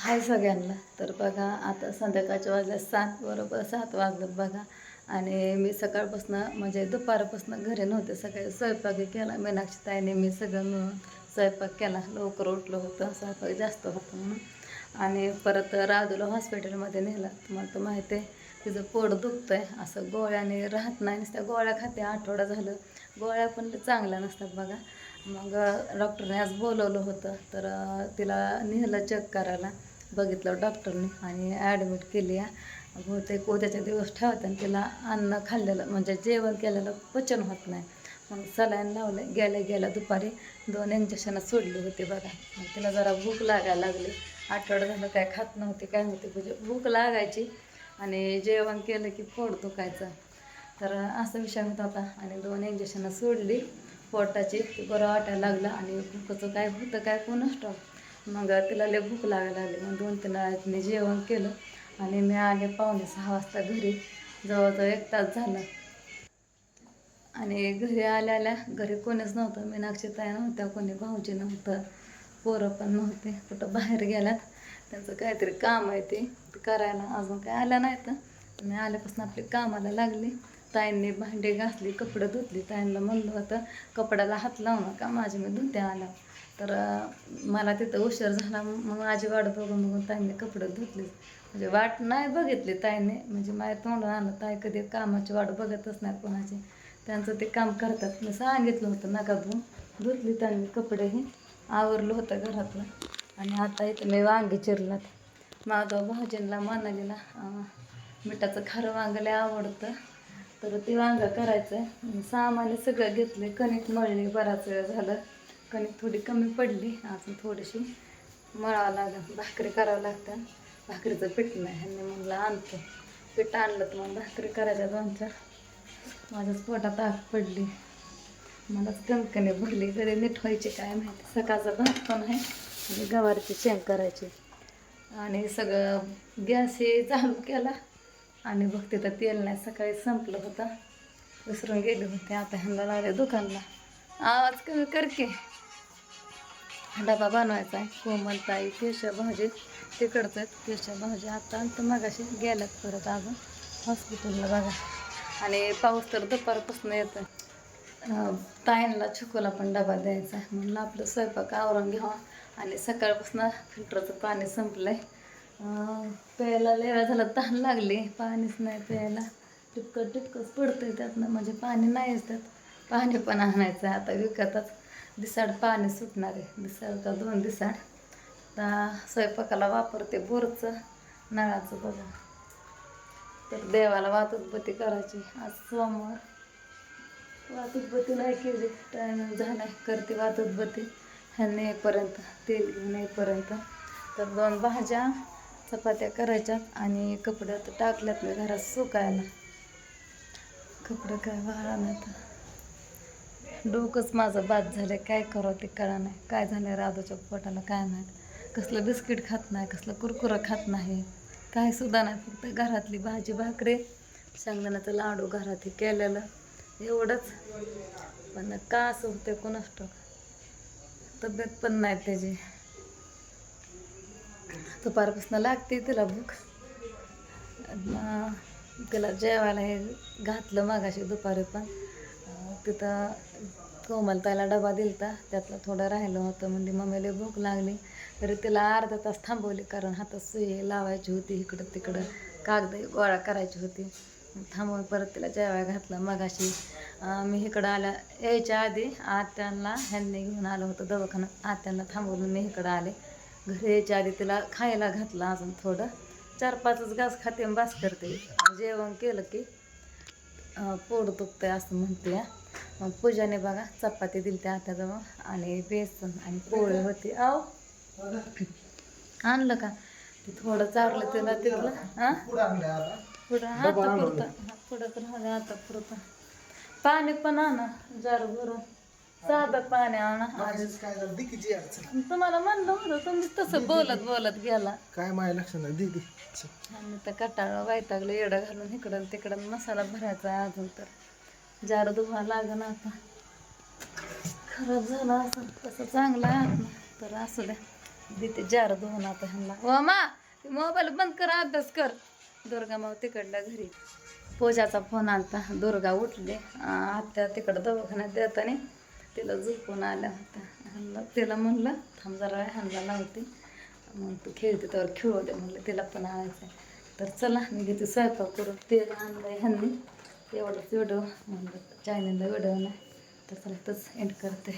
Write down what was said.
हाय सगळ्यांना. तर बघा आता संध्याकाळच्या वाजल्या सात बरोबर सात वाजलं बघा. आणि मी सकाळपासून म्हणजे दुपारपासून घरी नव्हते सकाळी स्वयंपाक केला. मीनाक्षी ताईने मी सगळं मिळून स्वयंपाक केला. लवकर उठलं होतं स्वयंपाक जास्त होतं म्हणून. आणि परत राजूला हॉस्पिटलमध्ये नेलं. तुम्हाला तर माहिती आहे तिचं पोट दुखतं आहे असं गोळ्याने राहत नाही. नुसत्या गोळ्या खाते आठवडा झालं. गोळ्या पण चांगल्या नसतात बघा. मग डॉक्टरने आज बोलवलं होतं. तर तिला नेहला चेक करायला. बघितलं डॉक्टरने आणि ॲडमिट केली. आहे बहुतेक उद्याच्या दिवस ठेवतात आणि तिला अन्न खाल्लेलं म्हणजे जेवण केलेलं पचन होत नाही. मग सलाईन लावलं. गेल्या गेल्या दुपारी दोन इंजेक्शनं सोडली होती बघा. मग तिला जरा भूक लागायला लागली. आठवडं झालं काय खात नव्हती काय नव्हती. म्हणजे भूक लागायची आणि जेवण केलं की पोट दुखायचं. तर असा विषय होत होता आणि दोन इंजेक्शनं सोडली. पोटाची बरं वाटायला लागलं आणि भूकचं काय होतं काय कोणच स्टॉप मग तिला लय भूक लागायला लागली. मग दोन तीन वेळात जेवण केलं आणि मी आले पावणे सहा वाजता घरी. जवळजवळ एक तास झाला. आणि घरी आल्या आल्या घरी कोणीच नव्हतं. मीनाक्षी ताई नव्हत्या कोणी भाऊजी नव्हतं पोरं पण नव्हते. कुठं बाहेर गेल्यात. त्यांचं काहीतरी काम आहे ते ते करायला. अजून काय आलं नाही तर. मी आल्यापासून आपली कामाला लागली. ताईंनी भांडी घासली कपडे धुतली. ताईंना म्हणलं होतं कपड्याला हात लावू नका माझी मी धुत्या आला तर मला तिथं उशीर झाला. मग माझी वाट बघून बघून ताईंनी कपडे धुतली. म्हणजे वाट नाही बघितली ताईने. म्हणजे माझ्या तोंड आलं ताई कधी कामाची वाट बघतच नाही कोणाची. त्यांचं ते काम करतात. मी सांगितलं होतं नका धुवून धुतली त्यांनी कपडेही. आवरलं होतं घरातलं. आणि आता इथं मी वांगे चिरलात माझा भाऊजींना म्हणालेला मिठाचं खारं वांगले आवडतं. तर ते वांगा करायचं आहे सामान सगळं घेतले कणिक मळली बराच वेळ झालं. कणिक थोडी कमी पडली. अजून थोडीशी मळावं लागेल. भाकरी करावं लागतं भाकरीचं पीठ नाही. ह्यांनी म्हणलं आणतो. पीठ आणलं तर मग भाकरी करायच्या दोन चार. माझ्याच पोटात आग पडली. मलाच कणकणी भरली. कधी नीट व्हायची काय माहिती. सकाळचा भात पण आहे. आणि गवारीची शेंग करायची. आणि सगळं गॅस हे चालू केला. आणि बघ तिथं तेल नाही सकाळी संपलं होतं. विसरून गेले होते. आता ह्यांना लागले दुकानला. आवाज कमी कर की. डबा बनवायचा आहे. कोमलताई केशव भाजी तिकडचं आहेत केशव भाजी आता तर मगाशी गेल्यात परत अजून. हॉस्पिटलला बघा. आणि पाऊस तर दुपारपासून येतं अं, ताईंना छुकूला पण डबा द्यायचा आहे. म्हणलं आपलं स्वयंपाक आवरून घ्यावा. आणि सकाळपासून फिल्टरचं पाणी संपलं आहे प्यायला लय वेळा झालं तहान लागली. पाणीच नाही प्यायला. टिपकं टिपकंच पडतंय त्यातनं. म्हणजे पाणी नाहीच त्यात पाणी पण आणायचं आहे. आता विकतच. दिसाड पाणी सुटणार आहे. दिसाड का दोन दिसाड? आता स्वयंपाकाला वापरते बोरचं नळाचं बघा. तर देवाला वातुकबत्ती करायची. आज सोमवार. वातुकबत्ती नाही केली. टायमिंग झाला करते वातुकबत्ती ह्या नेपर्यंत तेल घेऊन येईपर्यंत. तर दोन भाज्या चपात्या करायच्यात आणि कपडे आता टाकल्यात मी घरात सुकायला. कपडे काय वाळा नाहीत. डोकंच माझं बाद झालं काय करावं ते कळा नाही काय झालं राधूच्या पोटाला काय नाही कसलं बिस्किट खात नाही कसलं कुरकुरं खात नाही. काय सुद्धा नाही. फक्त घरातली भाजी भाकरी शेंगदाण्याचं लाडू घरात हे केलेलं. एवढंच. पण का असं होते कोणास तब्येत पण नाही त्याची. दुपारपासून लागते तिला भूक. अन् तिला जेवायला हे घातलं मागाशी दुपारी पण. तिथं कोमल कोमलताईला डबा दिलता. त्यातलं थोडं राहिलं होतं म्हणजे मम्मीला भूक लागली. तरी तिला अर्धा तास थांबवली कारण हातात सुई लावायची होती. इकडं तिकडं कागद गोळा करायची होती. थांबवून परत तिला जेवायला घातलं मगाशी. मी इकडं आल्या यायच्या आधी आत्यांना ह्यांनी घेऊन आलं होतं दवाखाना आत्यांना थांबवून मी इकडं आले. घरी यायच्या आधी तिला खायला घातलं अजून थोडं. चार पाचच घास खाते बास करते. जेवण केलं की पोट दुखतं आहे असं म्हणते. मग पूजाने बघा चपाती दिली त्या हाताजवळ आणि बेसन आणि पोळी होती. आव. आणलं का? ते थोडं चारलं तिला तिथलं. पुढं हात पुरतं. पुढं तर आता पुरतं. पाणी पण आणा जार भरून. साधं पाणी आणा. आधीच काय झालं? दिकीची अडचण. तुम्हाला म्हणलं होतं तुम्ही तसं बोलत बोलत गेला. काय माझ्या लक्षात नाही? दिदी आम्ही तर कटाळा वैतागलं येडं घालून इकडं तिकडं मसाला भरायचा आहे अजून तर. जार धुवा लागण आता. खराब झाला असं तसं चांगलं आहे. तर असू द्या. देते जार धुवून आता ह्यांना. वा मा मोबाईल बंद कर अभ्यास कर. दुर्गा माव तिकडल्या घरी. पूजाचा फोन आलता. दुर्गा उठली. आत्या तिकडं दवाखान्यात देताना तिला झोपून आल्या होत्या. ह्यांना तिला म्हणलं थांब जरा ह्यांना लावते. मग तू खेळते तर खेळू दे म्हणलं तिला पण आणायचं आहे तर चला मी घेते स्वयंपाक करून. तेल आहे ह्यांनी. एवढंच व्हिडिओ म्हणलं चॅनलला व्हिडिओ नाही तर चला तच एंड करते.